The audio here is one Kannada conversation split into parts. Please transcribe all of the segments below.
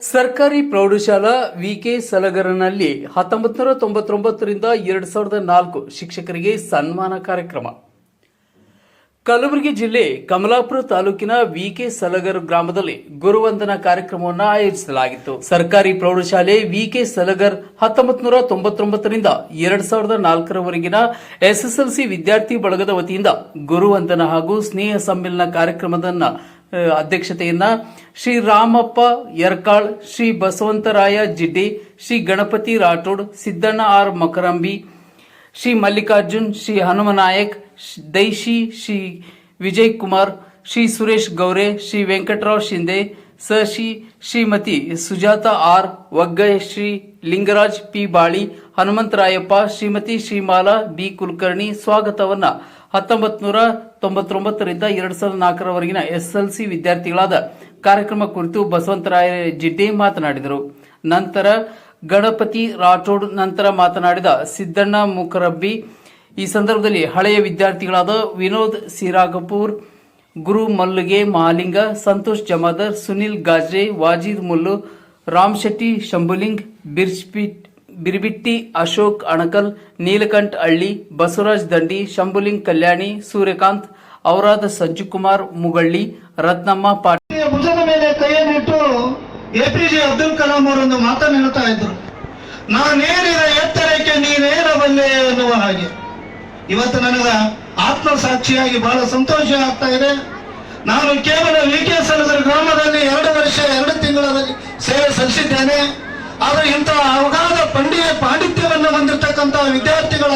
ಸರ್ಕಾರಿ ಪ್ರೌಢಶಾಲಾ ವಿಕೆ ಸಲಗರನಲ್ಲಿ ಹತ್ತೊಂಬತ್ತು ನೂರ ತೊಂಬತ್ತೊಂಬತ್ತರಿಂದ ಎರಡ್ ಸಾವಿರದ ನಾಲ್ಕು ಶಿಕ್ಷಕರಿಗೆ ಸನ್ಮಾನ ಕಾರ್ಯಕ್ರಮ. ಕಲಬುರಗಿ ಜಿಲ್ಲೆ ಕಮಲಾಪುರ ತಾಲೂಕಿನ ವಿಕೆ ಸಲಗರ್ ಗ್ರಾಮದಲ್ಲಿ ಗುರುವಂದನಾ ಕಾರ್ಯಕ್ರಮವನ್ನು ಆಯೋಜಿಸಲಾಗಿತ್ತು. ಸರ್ಕಾರಿ ಪ್ರೌಢಶಾಲೆ ವಿಕೆ ಸಲಗರ್ ಹತ್ತೊಂಬತ್ತು ನೂರ ತೊಂಬತ್ತೊಂಬತ್ತರಿಂದ ಎರಡ್ ಸಾವಿರದ ನಾಲ್ಕರವರೆಗಿನ ಎಸ್ಎಸ್ಎಲ್ಸಿ ವಿದ್ಯಾರ್ಥಿ ಬಳಗದ ವತಿಯಿಂದ ಗುರುವಂದನಾ ಹಾಗೂ ಸ್ನೇಹ ಸಮ್ಮೇಳನ ಕಾರ್ಯಕ್ರಮದನ್ನ ಅಧ್ಯಕ್ಷತೆಯನ್ನ ಶ್ರೀ ರಾಮಪ್ಪ ಯರ್ಕಾಳ್ ಶ್ರೀ ಬಸವಂತರಾಯ ಜಿಡ್ಡಿ ಶ್ರೀ ಗಣಪತಿ ರಾಠೋಡ್, ಸಿದ್ದಣ್ಣ ಆರ್ ಮಕರಂಬಿ, ಶ್ರೀ ಮಲ್ಲಿಕಾರ್ಜುನ್, ಶ್ರೀ ಹನುಮನಾಯಕ್ ದೈಶಿ, ಶ್ರೀ ವಿಜಯ್ ಕುಮಾರ್, ಶ್ರೀ ಸುರೇಶ್ ಗೌರೆ, ಶ್ರೀ ವೆಂಕಟರಾವ್ ಶಿಂದೆ ಸ Shri Shrimati Sujata R Vaggaya Shri Lingaraj P Bali, Hanumantharayappa, Shrimati Shrimala B Kulkarni ಸ್ವಾಗತವನ್ನ ಹತ್ತೊಂಬತ್ತು ನೂರ ತೊಂಬತ್ತೊಂಬತ್ತರಿಂದ ಎರಡ್ ಸಾವಿರದ ನಾಲ್ಕರವರೆಗಿನ ಎಸ್ಎಲ್ಸಿ ವಿದ್ಯಾರ್ಥಿಗಳಾದ ಕಾರ್ಯಕ್ರಮ ಕುರಿತು ಬಸವಂತರಾಯ ಜಿಡ್ಡೆ ಮಾತನಾಡಿದರು. ನಂತರ ಗಣಪತಿ ರಾಠೋಡ್ ನಂತರ ಮಾತನಾಡಿದ ಸಿದ್ದಣ್ಣ ಮುಖರಬ್ಬಿ ಈ ಸಂದರ್ಭದಲ್ಲಿ ಹಳೆಯ ವಿದ್ಯಾರ್ಥಿಗಳಾದ ವಿನೋದ್ ಸಿರಾಗಪುರ್ ಗುರು ಮಲ್ಲುಗೆ ಮಹಾಲಿಂಗ ಸಂತೋಷ್ ಜಮಾದರ್, ಸುನಿಲ್ ಗಾಜ್ರೆ, ವಾಜೀದ್ ಮುಲ್ಲು, ರಾಮ್ ಶೆಟ್ಟಿ, ಶಂಭುಲಿಂಗ್ ಬಿರ್ಸ್ಪಿಟ್ ಬಿರ್ಬಿಟ್ಟಿ, ಅಶೋಕ್ ಅಣಕಲ್, ನೀಲಕಂಠ ಹಳ್ಳಿ, ಬಸವರಾಜ್ ದಂಡಿ, ಶಂಭುಲಿಂಗ್ ಕಲ್ಯಾಣಿ, ಸೂರ್ಯಕಾಂತ್, ಔರಾದ ಸಜ್ಜುಕುಮಾರ್ ಮುಗಳ್ಳಿ, ರತ್ನಮ್ಮ ಪಾಟೀಲ್. ಭುಜದ ಮೇಲೆ ಕೈಯನ್ನಿಟ್ಟು ಎಪಿಜೆ ಅಬ್ದುಲ್ ಕಲಾಂ ಅವರೊಂದು ಮಾತನ್ನು ಹೇಳ್ತಾ ಇದ್ರು. ನಾನೇರಿದ ಎತ್ತರಕ್ಕೆ ನೀನೇರಬಲ್ಲೆ ಎನ್ನುವ ಹಾಗೆ. ಇವತ್ತು ನನಗ ಆತ್ಮಸಾಕ್ಷಿಯಾಗಿ ಬಹಳ ಸಂತೋಷ ಆಗ್ತಾ ಇದೆ. ನಾನು ಕೇವಲ ವಿ ಕೆ ಗ್ರಾಮದಲ್ಲಿ ಎರಡು ವರ್ಷ, ಎರಡು ತಿಂಗಳಲ್ಲಿ ಸೇವೆ ಸಲ್ಲಿಸಿದ್ದೇನೆ. ಆದರೆ ಇಂತಹ ಅವಗಾದ ಪಂಡಿಯ ಪಾಂಡಿತ್ಯವನ್ನು ಹೊಂದಿರತಕ್ಕಂತಹ ವಿದ್ಯಾರ್ಥಿಗಳ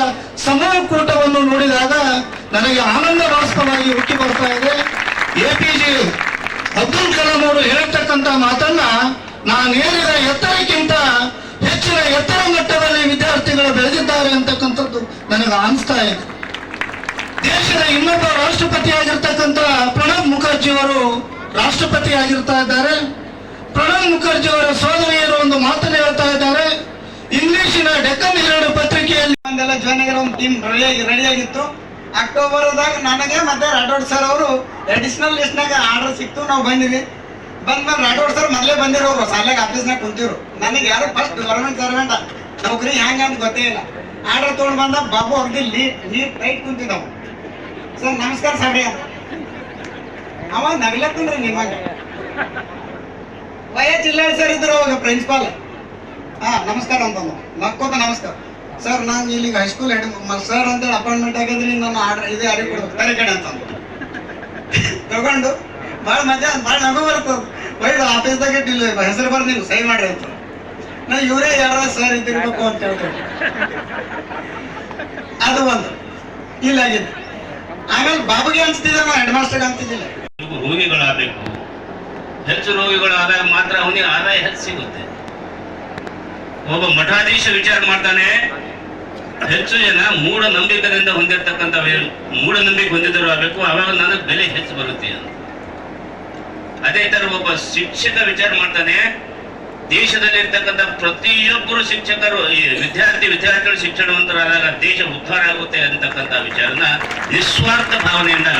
ಸಮೂಹಕೂಟವನ್ನು ನೋಡಿದಾಗ ನನಗೆ ಆನಂದ ವಾಸ್ತವಾಗಿ ಹುಟ್ಟಿ ಬರ್ತಾ ಇದೆ. A P J Abdul Kalam ಅವರು ಹೇಳ್ತಕ್ಕಂತ ಮಾತನ್ನ ನಾನು ಏರಿದ ಎತ್ತರಕ್ಕಿಂತ ಹೆಚ್ಚಿನ ಎತ್ತರ ಮಟ್ಟದಲ್ಲಿ ವಿದ್ಯಾರ್ಥಿಗಳು ಬೆಳೆದಿದ್ದಾರೆ ಅಂತಕ್ಕಂಥದ್ದು ನನಗೆ ಅನಿಸ್ತಾ ಇದೆ. ದೇಶದ ಇನ್ನೊಬ್ಬ ರಾಷ್ಟ್ರಪತಿ ಆಗಿರ್ತಕ್ಕಂಥ ಪ್ರಣಬ್ ಮುಖರ್ಜಿ ಅವರು ರಾಷ್ಟ್ರಪತಿ ಆಗಿರ್ತಾ ಇದ್ದಾರೆ. ಪ್ರಣಬ್ ಮುಖರ್ಜಿ ಅವರ ಸೋದರಿಯರು ಒಂದು ಮಾತನ್ನು ಹೇಳ್ತಾ ಇದ್ದಾರೆ. ಇಂಗ್ಲಿಷಿನ ಡೆಕ್ಕನ್ ಎರಡು ಪತ್ರಿಕೆಯಲ್ಲಿ ಒಂದೆಲ್ಲ ಜಾಯ್ನ್ ಆಗಿರೋ ಒಂದು ಟೀಮ್ ರೆಡಿ ರೆಡಿ ಆಗಿತ್ತು. ಅಕ್ಟೋಬರ್ದಾಗ ನನಗೆ ಮತ್ತೆ ರಾಠೋಡ್ ಸರ್ ಅವರು ಅಡಿಷನಲ್ ಲಿಸ್ಟ್ನಾಗ ಆರ್ಡರ್ ಸಿಕ್ತು, ನಾವು ಬಂದಿವಿ. ಬಂದ್ಮೇಲೆ ರಾಠೋಡ್ ಸರ್ ಮೊದಲೇ ಬಂದಿರೋರು, ಸಾಲಾಗ ಆಫೀಸ್ನಾಗ ಕುಂತಿರು ನನಗೆ ಯಾರು ಫಸ್ಟ್ ಗವರ್ಮೆಂಟ್ ಸರ್ವೆಂಟ್ ನೌಕರಿ ಹೆಂಗೆ ಅಂತ ಗೊತ್ತೇ ಇಲ್ಲ. ಆರ್ಡರ್ ತೊಗೊಂಡು ಬಂದ, ಬಾಬು ಅಗ್ದಿ ಲೀ ಲೀಟ್ ಟೈಟ್ ಕುಂತಿದ್ದವು. ಸರ್, ನಮಸ್ಕಾರ ಸಾಮಿ ಅವ ನಗ್ಲತ್ತಂದ್ರೆ ನಿಮಗೆ ವಯ ಜಿಲ್ಲಾ ಸರ್ ಇದ್ರು ಅವಾಗ ಪ್ರಿನ್ಸಿಪಾಲ್ ಹಾ, ನಮಸ್ಕಾರ ಅಂತಂದು ನಕ್ಕೋತ ನಮಸ್ಕಾರ. ಸರ್, ನಾನು ಇಲ್ಲಿಗೆ ಹೈಸ್ಕೂಲ್ ಹೆಡ್ ಸರ್ ಅಂತೇಳಿ ಅಪಾಯಿಂಟ್ಮೆಂಟ್ ಆಗಿದ್ರಿ ನಾನು ಆರ್ಡರ್ ಇದು ಯಾರಿಗೆ ಕೊಡ್ಬೇಕು. ತಲೆ ಕಡೆ ಅಂತಂದು ತಗೊಂಡು ಭಾಳ ಮಜಾ, ಭಾಳ ನಗು ಬರ್ತದ ಒಳ್ಳೆ ಆಫೀಸ್ದಾಗ ಇಟ್ಟಿಲ್ಲ ಹೆಸರು ಬರ್ದು ನೀವು ಸಹಿ ಮಾಡ್ರಿ ಅಂತ. ನಾ ಇವರೇ ಯಾರ ಸರ್ ಇದ್ದಿರ್ಬೇಕು ಅಂತ ಹೇಳ್ತಾರೆ. ಅದು ಒಂದು. ಇಲ್ಲಾಗಿದೆ ಬಾಬುಗೆ ಅನ್ಸ್ತಿದ್ದ ನಾ ಹೆಡ್ ಮಾಸ್ಟರ್ಗೆ ಅಂತಿದ್ದಿಲ್ಲ ರೋಗಿಗಳಾಗಬೇಕು ಹೆಚ್ಚು ರೋಗಿಗಳಾದಾಗ ಮಾತ್ರ ಅವನಿಗೆ ಆದಾಯ ಹೆಚ್ಚು ಸಿಗುತ್ತೆ. ಒಬ್ಬ ಮಠಾಧೀಶ ವಿಚಾರ ಮಾಡ್ತಾನೆ, ಹೆಚ್ಚು ಜನ ಮೂಢನಂಬಿಕೆಯಿಂದ ಹೊಂದಿರತಕ್ಕಂಥ ಮೂಢನಂಬಿಕೆ ಹೊಂದಿದ್ರು ಆಗಬೇಕು, ಅವಾಗ ನನಗೆ ಬೆಲೆ ಹೆಚ್ಚು ಬರುತ್ತೆ ಅಂತ. ಅದೇ ತರ ಒಬ್ಬ ಶಿಕ್ಷಕ ವಿಚಾರ ಮಾಡ್ತಾನೆ ದೇಶದಲ್ಲಿ ಇರ್ತಕ್ಕಂಥ ಪ್ರತಿಯೊಬ್ಬರು ಶಿಕ್ಷಕರು, ಈ ವಿದ್ಯಾರ್ಥಿ, ವಿದ್ಯಾರ್ಥಿಗಳು ಶಿಕ್ಷಣವಂತರಾದಾಗ ದೇಶ ಉದ್ಧಾರ ಆಗುತ್ತೆ ಅಂತಕ್ಕಂಥ ವಿಚಾರನ ನಿಸ್ವಾರ್ಥ ಭಾವನೆಯಿಂದ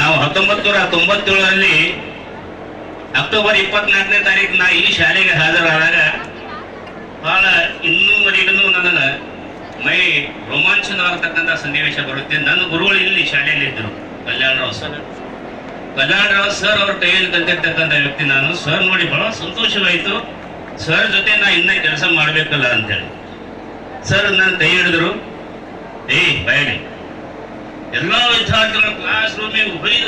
ನಾವು ಹತ್ತೊಂಬತ್ತು ನೂರ ತೊಂಬತ್ತೇಳರಲ್ಲಿ ಅಕ್ಟೋಬರ್ ಇಪ್ಪತ್ನಾಲ್ಕನೇ ತಾರೀಕು ನಾ ಈ ಶಾಲೆಗೆ ಹಾಜರಾದಾಗ ಬಹಳ ಇನ್ನೂವರೆಗೂ ನನ್ನ ಮೈ ರೋಮಾಂಚನವಾಗತಕ್ಕಂಥ ಸನ್ನಿವೇಶ ಬರುತ್ತೆ. ನನ್ನ ಗುರುಗಳು ಇಲ್ಲಿ ಶಾಲೆಯಲ್ಲಿ ಇದ್ದರು ಕಲ್ಯಾಣರಾವ್ ಸರ್. ಕಲ್ಯಾಣರಾವ್ ಸರ್ ಅವ್ರ ಕೈಯಲ್ಲಿ ಕಲ್ತಿರ್ತಕ್ಕಂಥ ವ್ಯಕ್ತಿ ನಾನು. ಸರ್ ನೋಡಿ ಬಹಳ ಸಂತೋಷವಾಯಿತು. ಸರ್ ಜೊತೆ ನಾ ಇನ್ನ ಕೆಲಸ ಮಾಡಬೇಕಲ್ಲ ಅಂತೇಳಿ. ಸರ್ ನನ್ನ ಕೈ ಹಿಡಿದ್ರು. ಏಯ್, ಬಯಲಿ. ಎಲ್ಲ ವಿದ್ಯಾರ್ಥಿಗಳು ಕ್ಲಾಸ್ ರೂಮಿಗೆ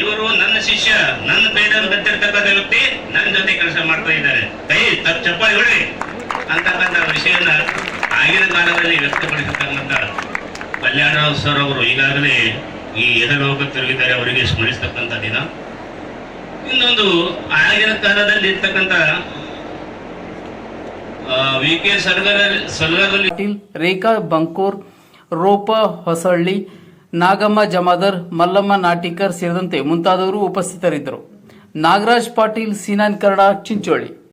ಇವರು ನನ್ನ ಶಿಷ್ಯ, ನನ್ನ ಕೈಯಲ್ಲಿ ಬೆತ್ತಿರ್ತಕ್ಕಂಥ ವ್ಯಕ್ತಿ ನನ್ನ ಜೊತೆ ಕೆಲಸ ಮಾಡ್ತಾ ಇದ್ದಾರೆ. ಕೈ ತಪ್ಪ ಚಪ್ಪಾಳಿ ಹೇಳಿ ಅಂತಕ್ಕಂಥ ವಿಷಯನ ಆಗಿನ ಕಾಲದಲ್ಲಿ ವ್ಯಕ್ತಪಡಿಸತಕ್ಕಂಥ ಕಲ್ಯಾಣರಾವ್ ಸರ್ ಅವರು ಈಗಾಗಲೇ ಈ ಯಹಲೋಕ ತಿರುಗಿದ್ದಾರೆ ಅವರಿಗೆ ಸ್ಮರಿಸ್ತಕ್ಕಂಥ ದಿನ. ಇನ್ನೊಂದು ಆಗಿನ ಕಾಲದಲ್ಲಿ ಇರ್ತಕ್ಕಂಥ ವಿ ಕೆ ಪಾಟೀಲ್ ರೇಖಾ ಬಂಕೂರ್, ರೋಪ ಹೊಸಳ್ಳಿ, ನಾಗಮ್ಮ ಜಮಾದರ್, ಮಲ್ಲಮ್ಮ ನಾಟಿಕರ್ ಸೇರಿದಂತೆ ಮುಂತಾದವರು ಉಪಸ್ಥಿತರಿದ್ದರು. ನಾಗರಾಜ್ ಪಾಟೀಲ್, ಸೀನಾನ್ ಕನ್ನಡ, ಚಿಂಚೋಳಿ.